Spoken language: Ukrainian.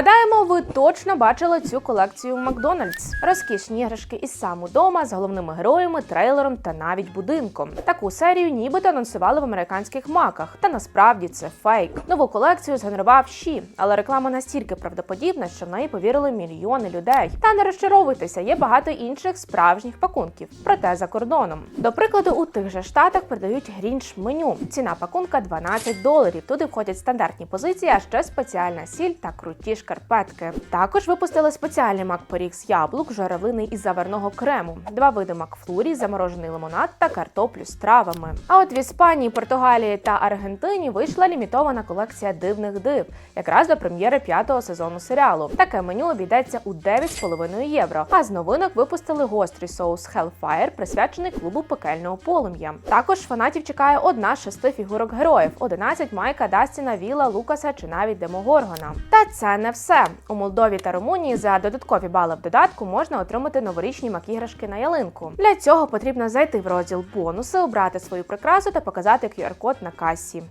Гадаємо, ви точно бачили цю колекцію в Макдональдс. Розкішні іграшки із сам удома з головними героями, трейлером та навіть будинком. Таку серію нібито анонсували в американських маках, та насправді це фейк. Нову колекцію згенерував Ші, але реклама настільки правдоподібна, що в неї повірили мільйони людей. Та не розчаровуйтеся, є багато інших справжніх пакунків, проте за кордоном. До прикладу, у тих же штатах продають грінч меню. Ціна пакунка 12 доларів. Туди входять стандартні позиції, а ще спеціальна сіль та круті шкарпетки. Також випустили спеціальний мак-поріг з яблук, журавлини із заварного крему, два види макфлурі, заморожений лимонад та картоплю з травами. А от в Іспанії, Португалії та Аргентині вийшла лімітована колекція дивних див, якраз до прем'єри п'ятого сезону серіалу. Таке меню обійдеться у 9,5 євро. А з новинок випустили гострий соус Hellfire, присвячений клубу пекельного полум'я. Також фанатів чекає одна з шести фігурок героїв: 11 Майка, Дастіна, Віла, Лукаса чи навіть Демогоргона. Та це не все. У Молдові та Румунії за додаткові бали в додатку можна отримати новорічні макіграшки на ялинку. Для цього потрібно зайти в розділ бонуси, обрати свою прикрасу та показати QR-код на касі.